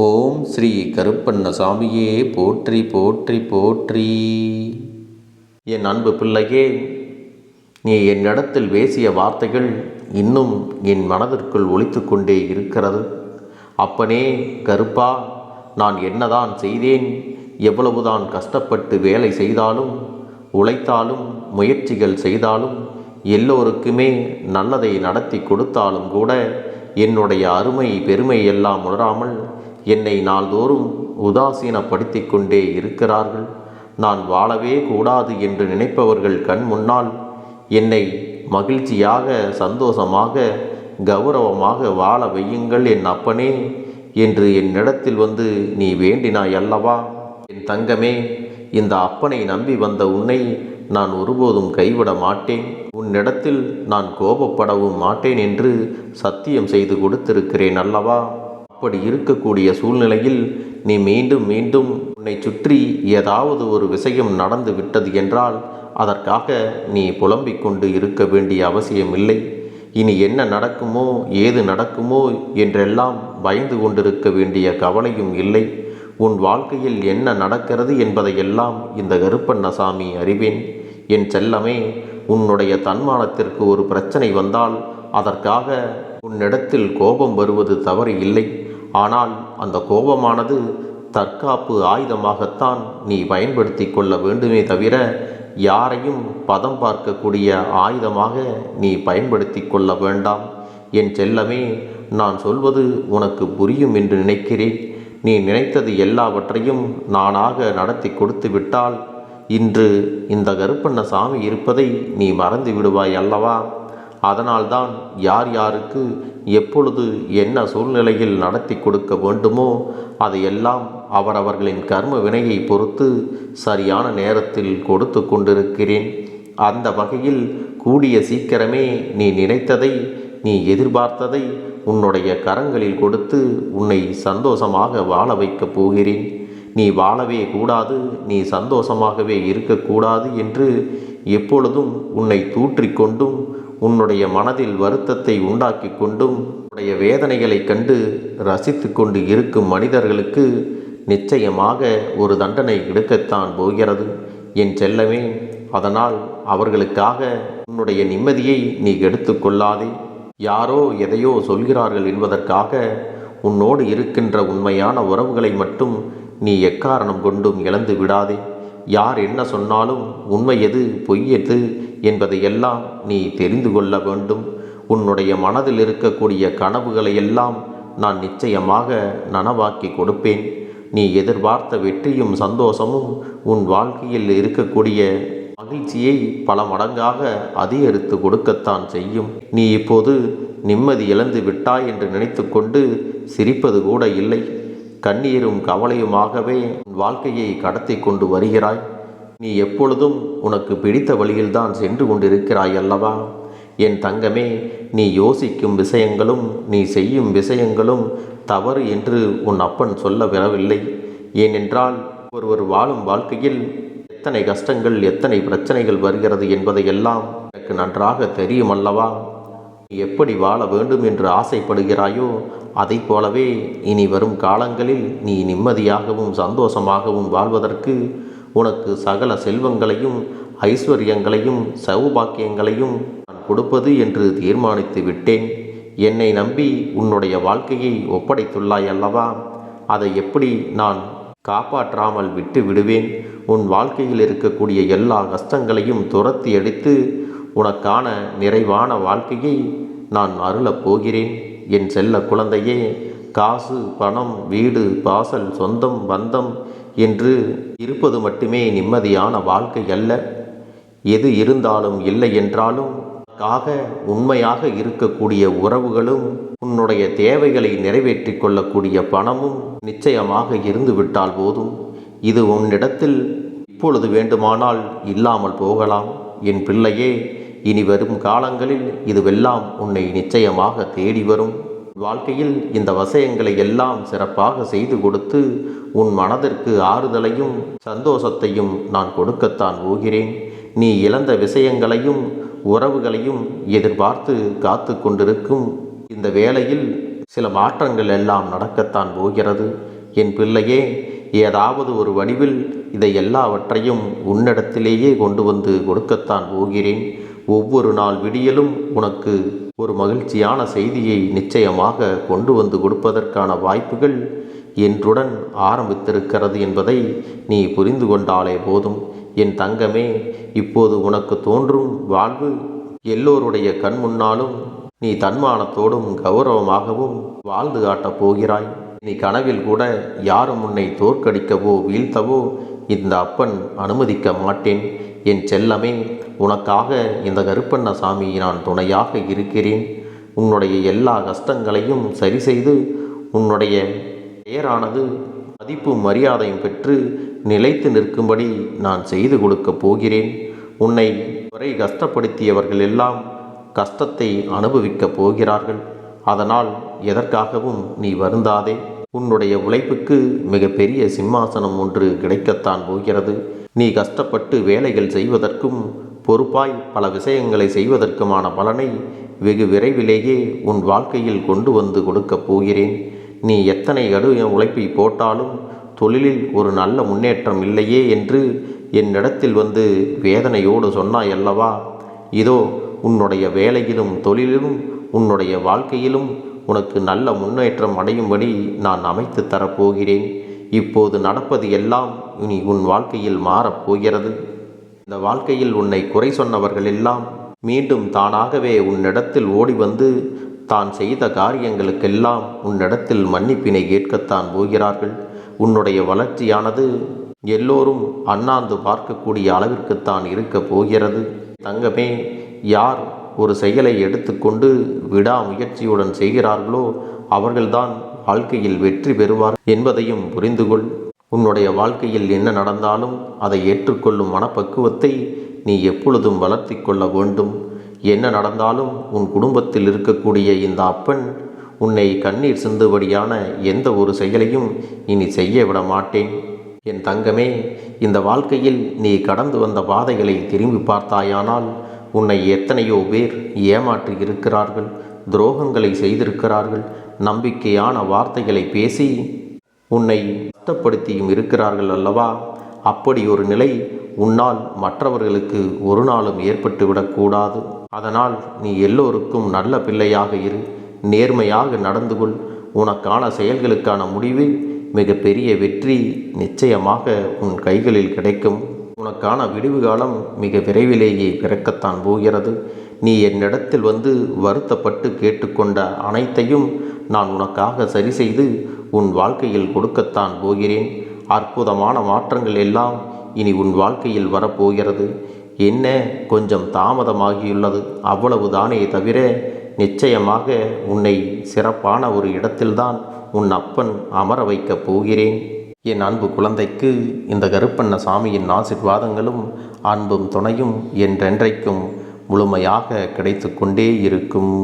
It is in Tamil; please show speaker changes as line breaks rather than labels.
ஓம் ஸ்ரீ கருப்பண்ண சாமியே போற்றி போற்றி போற்றி. என் அன்பு பிள்ளையே நீ என்னிடத்தில் பேசிய வார்த்தைகள் இன்னும் என் மனதிற்குள் ஒழித்து கொண்டே இருக்கிறது. அப்பனே கருப்பா நான் என்னதான் செய்தேன்? எவ்வளவுதான் கஷ்டப்பட்டு வேலை செய்தாலும் உழைத்தாலும் முயற்சிகள் செய்தாலும் எல்லோருக்குமே நல்லதை நடத்தி கொடுத்தாலும் கூட என்னுடைய அருமை பெருமை எல்லாம் உணராமல் என்னை நாள்தோறும் உதாசீனப்படுத்தி கொண்டே இருக்கிறார்கள். நான் வாழவே கூடாது என்று நினைப்பவர்கள் கண் முன்னால் என்னை மகிழ்ச்சியாக சந்தோஷமாக கௌரவமாக வாழ வையுங்கள் என் அப்பனே என்று என்னிடத்தில் வந்து நீ வேண்டினாய் அல்லவா? என் தங்கமே இந்த அப்பனை நம்பி வந்த உன்னை நான் ஒருபோதும் கைவிட மாட்டேன். உன்னிடத்தில் நான் கோபப்படவும் மாட்டேன் என்று சத்தியம் செய்து கொடுத்திருக்கிறேன் அல்லவா? அப்படி இருக்கக்கூடிய சூழ்நிலையில் நீ மீண்டும் மீண்டும் உன்னை சுற்றி ஏதாவது ஒரு விஷயம் நடந்து விட்டது என்றால் அதற்காக நீ புலம்பிக் கொண்டு இருக்க வேண்டிய அவசியமில்லை. இனி என்ன நடக்குமோ ஏது நடக்குமோ என்றெல்லாம் பயந்து கொண்டிருக்க வேண்டிய கவலையும் இல்லை. உன் வாழ்க்கையில் என்ன நடக்கிறது என்பதையெல்லாம் இந்த கருப்பண்ணசாமி அறிவேன். என் செல்லமே உன்னுடைய தன்மானத்திற்கு ஒரு பிரச்சனை வந்தால் அதற்காக உன்னிடத்தில் கோபம் வருவது தவறு இல்லை ஆனால் அந்த கோபமானது தற்காப்பு ஆயுதமாகத்தான் நீ பயன்படுத்தி கொள்ள வேண்டுமே தவிர யாரையும் பதம் பார்க்கக்கூடிய ஆயுதமாக நீ பயன்படுத்தி கொள்ள வேண்டாம். என் செல்லமே நான் சொல்வது உனக்கு புரியும் என்று நினைக்கிறேன். நீ நினைத்தது எல்லாவற்றையும் நானாக நடத்தி கொடுத்து விட்டால் இன்று இந்த கருப்பண்ண சாமி இருப்பதை நீ மறந்து விடுவாய் அல்லவா? அதனால்தான் யார் யாருக்கு எப்பொழுது என்ன சூழ்நிலையில் நடத்தி கொடுக்க வேண்டுமோ அதையெல்லாம் அவரவர்களின் கர்ம வினையை பொறுத்து சரியான நேரத்தில் கொடுத்து கொண்டிருக்கிறேன். அந்த வகையில் கூடிய சீக்கிரமே நீ நினைத்ததை நீ எதிர்பார்த்ததை உன்னுடைய கரங்களில் கொடுத்து உன்னை சந்தோஷமாக வாழ வைக்கப் போகிறேன். நீ வாழவே கூடாது நீ சந்தோஷமாகவே இருக்கக்கூடாது என்று எப்பொழுதும் உன்னை தூற்றிக்கொண்டும் உன்னுடைய மனதில் வருத்தத்தை உண்டாக்கி கொண்டும் உன்னுடைய வேதனைகளைக் கண்டு ரசித்து கொண்டு இருக்கும் மனிதர்களுக்கு நிச்சயமாக ஒரு தண்டனை கிடைக்கத்தான் போகிறது. என் செல்லமே அதனால் அவர்களுக்காக உன்னுடைய நிம்மதியை நீ எடுத்துக்கொள்ளாதே யாரோ எதையோ சொல்கிறார்கள் என்பதற்காக உன்னோடு இருக்கின்ற உண்மையான உறவுகளை மட்டும் நீ எக்காரணம் கொண்டும் இழந்து விடாதே. யார் என்ன சொன்னாலும் உண்மை எது பொய் எது என்பதையெல்லாம் நீ தெரிந்து கொள்ள வேண்டும். உன்னுடைய மனதில் இருக்கக்கூடிய கனவுகளை எல்லாம் நான் நிச்சயமாக நனவாக்கி கொடுப்பேன். நீ எதிர்பார்த்த வெற்றியும் சந்தோஷமும் உன் வாழ்க்கையில் இருக்கக்கூடிய மகிழ்ச்சியை பல மடங்காக அதிகரித்து கொடுக்கத்தான் செய்யும். நீ இப்போது நிம்மதி இழந்து விட்டாய் என்று நினைத்து கொண்டு சிரிப்பது கூட இல்லை. கண்ணீரும் கவலையுமாகவே வாழ்க்கையை கடத்தி கொண்டு வருகிறாய். நீ எப்பொழுதும் உனக்கு பிடித்த வழியில்தான் சென்று கொண்டிருக்கிறாய் அல்லவா? என் தங்கமே நீ யோசிக்கும் விஷயங்களும் நீ செய்யும் விஷயங்களும் தவறு என்று உன் அப்பன் சொல்ல வரவில்லை. ஏனென்றால் ஒருவர் வாழும் வாழ்க்கையில் எத்தனை கஷ்டங்கள் எத்தனை பிரச்சனைகள் வருகிறது என்பதையெல்லாம் எனக்கு நன்றாக தெரியும் அல்லவா? எப்படி வாழ வேண்டும் என்று ஆசைப்படுகிறாயோ அதை போலவே இனி வரும் காலங்களில் நீ நிம்மதியாகவும் சந்தோஷமாகவும் வாழ்வதற்கு உனக்கு சகல செல்வங்களையும் ஐஸ்வர்யங்களையும் சௌபாக்கியங்களையும் நான் கொடுப்பது என்று தீர்மானித்து விட்டேன். என்னை நம்பி உன்னுடைய வாழ்க்கையை ஒப்படைத்துள்ளாய் அல்லவா? அதை எப்படி நான் காப்பாற்றாமல் விட்டு விடுவேன்? உன் வாழ்க்கையில் இருக்கக்கூடிய எல்லா கஷ்டங்களையும் துரத்தி அடித்து உனக்கான நிறைவான வாழ்க்கையை நான் அருளப் போகிறேன். என் செல்ல குழந்தையே காசு பணம் வீடு பாசல் சொந்தம் பந்தம் என்று இருப்பது மட்டுமே நிம்மதியான வாழ்க்கை அல்ல. எது இருந்தாலும் இல்லை என்றாலும் காக உண்மையாக இருக்கக்கூடிய உறவுகளும் உன்னுடைய தேவைகளை நிறைவேற்றி கொள்ளக்கூடிய பணமும் நிச்சயமாக இருந்துவிட்டால் போதும். இது உன்னிடத்தில் இப்பொழுது வேண்டுமானால் இல்லாமல் போகலாம். என் பிள்ளையே இனி வரும் காலங்களில் இதுவெல்லாம் உன்னை நிச்சயமாக தேடி வரும். வாழ்க்கையில் இந்த வசயங்களை எல்லாம் சிறப்பாக செய்து கொடுத்து உன் மனதிற்கு ஆறுதலையும் சந்தோஷத்தையும் நான் கொடுக்கத்தான் போகிறேன். நீ இழந்த விஷயங்களையும் உறவுகளையும் எதிர்பார்த்து காத்து கொண்டிருக்கும் இந்த வேளையில் சில மாற்றங்கள் எல்லாம் நடக்கத்தான் போகிறது. என் பிள்ளையே ஏதாவது ஒரு வடிவில் இதை எல்லாவற்றையும் உன்னிடத்திலேயே கொண்டு வந்து கொடுக்கத்தான் போகிறேன். ஒவ்வொரு நாள் விடியலும் உனக்கு ஒரு மகிழ்ச்சியான செய்தியை நிச்சயமாக கொண்டு வந்து கொடுப்பதற்கான வாய்ப்புகள் என்றுடன் ஆரம்பித்திருக்கிறது என்பதை நீ புரிந்து கொண்டாலே போதும். என் தங்கமே இப்போது உனக்கு தோன்றும் வாழ்வு எல்லோருடைய கண் முன்னாலும் நீ தன்மானத்தோடும் கௌரவமாகவும் வாழ்ந்து காட்டப் போகிறாய். நீ கனவில் கூட யாரும் உன்னை தோற்கடிக்கவோ வீழ்த்தவோ இந்த அப்பன் அனுமதிக்க மாட்டேன். என் செல்லமே உனக்காக இந்த கருப்பண்ண சாமி நான் துணையாக இருக்கிறேன். உன்னுடைய எல்லா கஷ்டங்களையும் சரி செய்து உன்னுடைய பெயரானது மதிப்பும் மரியாதையும் பெற்று நிலைத்து நிற்கும்படி நான் செய்து கொடுக்கப் போகிறேன். உன்னை வரை கஷ்டப்படுத்தியவர்கள் எல்லாம் கஷ்டத்தை அனுபவிக்கப் போகிறார்கள். அதனால் எதற்காகவும் நீ வருந்தாதே. உன்னுடைய உழைப்புக்கு மிகப்பெரிய சிம்மாசனம் ஒன்று கிடைக்கத்தான் போகிறது. நீ கஷ்டப்பட்டு வேலைகள் செய்வதற்கும் பொறுப்பாய் பல விஷயங்களை செய்வதற்குமான பலனை வெகு விரைவிலேயே உன் வாழ்க்கையில் கொண்டு வந்து கொடுக்கப் போகிறேன். நீ எத்தனை கடுய உழைப்பை போட்டாலும் தொழிலில் ஒரு நல்ல முன்னேற்றம் இல்லையே என்று என்னிடத்தில் வந்து வேதனையோடு சொன்னாய் அல்லவா இதோ உன்னுடைய வேலையிலும் தொழிலிலும் உன்னுடைய வாழ்க்கையிலும் உனக்கு நல்ல முன்னேற்றம் அடையும்படி நான் அமைத்து தரப்போகிறேன். இப்போது நடப்பது எல்லாம் இனி உன் வாழ்க்கையில் மாறப்போகிறது இந்த வாழ்க்கையில் உன்னை குறை சொன்னவர்கள் எல்லாம் மீண்டும் தானாகவே உன்னிடத்தில் ஓடி வந்து தான் செய்த காரியங்களுக்கெல்லாம் உன்னிடத்தில் மன்னிப்பினை கேட்கத்தான் போகிறார்கள். உன்னுடைய வளர்ச்சியானது எல்லோரும் அண்ணாந்து பார்க்கக்கூடிய அளவிற்குத்தான் இருக்கப் போகிறது. தங்கமே யார் ஒரு செயலை எடுத்துக்கொண்டு விடாமுயற்சியுடன் செய்கிறார்களோ அவர்கள்தான் வாழ்க்கையில் வெற்றி பெறுவார் என்பதையும் புரிந்துகொள். உன்னுடைய வாழ்க்கையில் என்ன நடந்தாலும் அதை ஏற்றுக்கொள்ளும் மனப்பக்குவத்தை நீ எப்பொழுதும் வளர்த்தி கொள்ள வேண்டும். என்ன நடந்தாலும் உன் குடும்பத்தில் இருக்கக்கூடிய இந்த அப்பன் உன்னை கண்ணீர் சிந்துபடியான எந்த ஒரு செயலையும் இனி செய்ய விட மாட்டேன். என் தங்கமே இந்த வாழ்க்கையில் நீ கடந்து வந்த பாதைகளை திரும்பி பார்த்தாயானால் உன்னை எத்தனையோ பேர் ஏமாற்றி இருக்கிறார்கள். துரோகங்களை செய்திருக்கிறார்கள். நம்பிக்கையான வார்த்தைகளை பேசி உன்னை கஷ்டப்படுத்தியும் இருக்கிறார்கள் அல்லவா? அப்படி ஒரு நிலை உன்னால் மற்றவர்களுக்கு ஒரு நாளும் ஏற்பட்டு விடக்கூடாது. அதனால் நீ எல்லோருக்கும் நல்ல பிள்ளையாக இரு. நேர்மையாக நடந்து கொள். உனக்கான செயல்களுக்கான முடிவு மிகப்பெரிய வெற்றி நிச்சயமாக உன் கைகளில் கிடைக்கும். உனக்கான விடிவு காலம் மிக விரைவிலேயே பிறக்கத்தான் போகிறது. நீ என்னிடத்தில் வந்து வருத்தப்பட்டு கேட்டுக்கொண்ட அனைத்தையும் நான் உனக்காக சரி செய்து உன் வாழ்க்கையில் கொடுக்கத்தான் போகிறேன். அற்புதமான மாற்றங்கள் எல்லாம் இனி உன் வாழ்க்கையில் வரப்போகிறது. என்ன? கொஞ்சம் தாமதமாகியுள்ளது. அவ்வளவுதானே தவிர நிச்சயமாக உன்னை சிறப்பான ஒரு இடத்தில்தான் உன் அப்பன் அமர வைக்கப் போகிறேன். என் அன்பு குழந்தைக்கு இந்த கருப்பண்ண சாமியின் ஆசிர்வாதங்களும் அன்பும் துணையும் என்றென்றைக்கும் முழுமையாக கிடைத்து கொண்டே இருக்கும்.